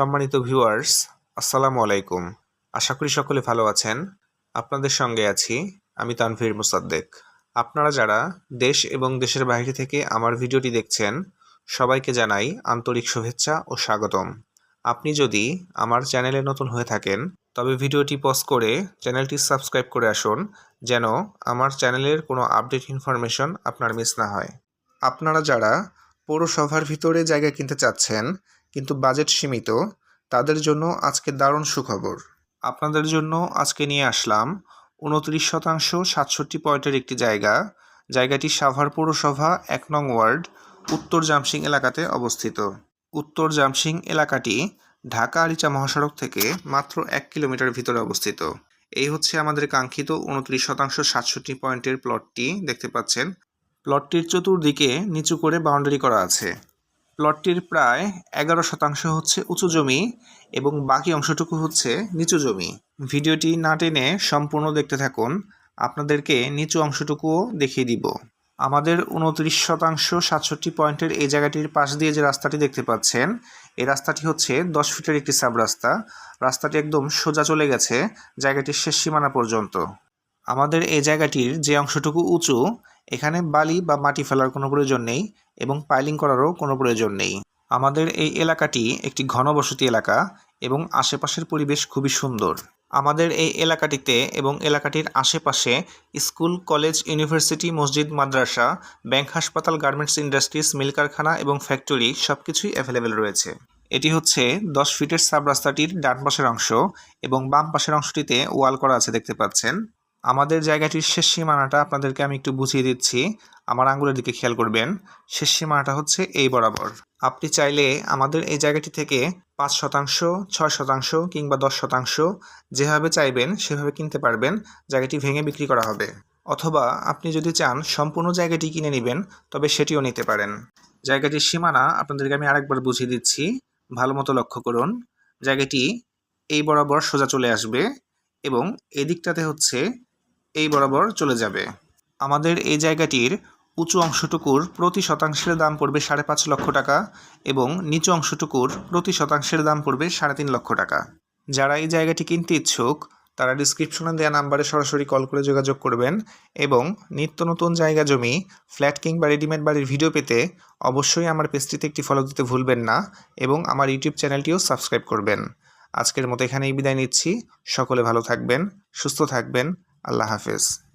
সম্মানিত ভিউয়ার্স আসসালামু আলাইকুম। আশা করি সকলে ভালো আছেন। আপনাদের সঙ্গে আছি আমি তানভীর মুসাদ্দেক। আপনারা যারা দেশ এবং দেশের বাইরে থেকে আমার ভিডিওটি দেখছেন, সবাইকে জানাই আন্তরিক শুভেচ্ছা ও স্বাগতম। আপনি যদি আমার চ্যানেলে নতুন হয়ে থাকেন, তবে ভিডিওটি পজ করে চ্যানেলটি সাবস্ক্রাইব করে আসুন, যেন আমার চ্যানেলের কোনো আপডেট ইনফরমেশন আপনার মিস না হয়। আপনারা যারা পৌরসভার ভিতরে জায়গা কিনতে চাচ্ছেন কিন্তু বাজেট সীমিত, তাদের জন্য আজকে দারুণ সুখবর। আপনাদের জন্য আজকে নিয়ে আসলাম উনত্রিশ শতাংশ সাতষট্টি পয়েন্টের একটি জায়গা। জায়গাটি সাভার পৌরসভা, এক নং ওয়ার্ড, উত্তর জামসিং এলাকাতে অবস্থিত। উত্তর জামসিং এলাকাটি ঢাকা আরিচা মহাসড়ক থেকে মাত্র এক কিলোমিটার ভিতরে অবস্থিত। এই হচ্ছে আমাদের কাঙ্ক্ষিত উনত্রিশ শতাংশ সাতষট্টি পয়েন্টের প্লটটি, দেখতে পাচ্ছেন। প্লটটির চতুর্দিকে নিচু করে বাউন্ডারি করা আছে। প্লটটির প্রায় এগারো শতাংশ হচ্ছে উঁচু জমি এবং বাকি অংশটুকু হচ্ছে নিচু জমি। ভিডিওটি না টেনে সম্পূর্ণ দেখতে থাকুন। আপনাদেরকে নিচু অংশটুকুও দেখিয়ে দিব। আমাদের উনত্রিশ শতাংশ সাতষট্টি পয়েন্টের এই জায়গাটির পাশ দিয়ে যে রাস্তাটি দেখতে পাচ্ছেন, এই রাস্তাটি হচ্ছে দশ ফিটের একটি সাব রাস্তা। রাস্তাটি একদম সোজা চলে গেছে, জায়গাটির শেষ সীমানা পর্যন্ত। আমাদের এই জায়গাটির যে অংশটুকু উঁচু, এখানে বালি বা মাটি ফেলার কোনো প্রয়োজন নেই এবং পাইলিং করারও কোনো প্রয়োজন নেই। আমাদের এই এলাকাটি একটি ঘনবসতি এলাকা এবং আশেপাশের পরিবেশ খুবই সুন্দর। আমাদের এই এলাকাটিতে এবং এলাকাটির আশেপাশে স্কুল, কলেজ, ইউনিভার্সিটি, মসজিদ, মাদ্রাসা, ব্যাংক, হাসপাতাল, গার্মেন্টস ইন্ডাস্ট্রিজ মিল কারখানা এবং ফ্যাক্টরি সব কিছুই অ্যাভেলেবেল রয়েছে। এটি হচ্ছে দশ ফিটের সাব রাস্তাটির ডান পাশের অংশ এবং বাম পাশের অংশটিতে ওয়াল করা আছে দেখতে পাচ্ছেন। আমাদের জায়গাটির শেষ সীমানাটা আপনাদেরকে আমি একটু বুঝিয়ে দিচ্ছি। আমার আঙ্গুলের দিকে খেয়াল করবেন। শেষ সীমানাটা হচ্ছে এই বরাবর। আপনি চাইলে আমাদের এই জায়গাটি থেকে পাঁচ শতাংশ, ছয় শতাংশ কিংবা দশ শতাংশ যেভাবে চাইবেন সেভাবে কিনতে পারবেন। জায়গাটি ভেঙে বিক্রি করা হবে। অথবা আপনি যদি চান সম্পূর্ণ জায়গাটি কিনে নেবেন, তবে সেটিও নিতে পারেন। জায়গাটির সীমানা আপনাদেরকে আমি আরেকবার বুঝিয়ে দিচ্ছি। ভালো মতো লক্ষ্য করুন। জায়গাটি এই বরাবর সোজা চলে আসবে এবং এদিকটাতে হচ্ছে এই বরাবর চলে যাবে। আমাদের এই জায়গাটির উঁচু অংশটুকুর প্রতি শতাংশের দাম পড়বে সাড়ে পাঁচ লক্ষ টাকা এবং নিচু অংশটুকুর প্রতি শতাংশের দাম পড়বে সাড়ে তিন লক্ষ টাকা। যারা এই জায়গাটি কিনতে ইচ্ছুক, তারা ডিসক্রিপশনে দেওয়া নাম্বারে সরাসরি কল করে যোগাযোগ করবেন এবং নিত্য নতুন জায়গা জমি ফ্ল্যাট কিংবা রেডিমেড বাড়ির ভিডিও পেতে অবশ্যই আমার পেজটিতে একটি ফলো দিতে ভুলবেন না এবং আমার ইউটিউব চ্যানেলটিও সাবস্ক্রাইব করবেন। আজকের মতো এখানেই বিদায় নিচ্ছি। সকলে ভালো থাকবেন, সুস্থ থাকবেন। আল্লাহ হাফেজ।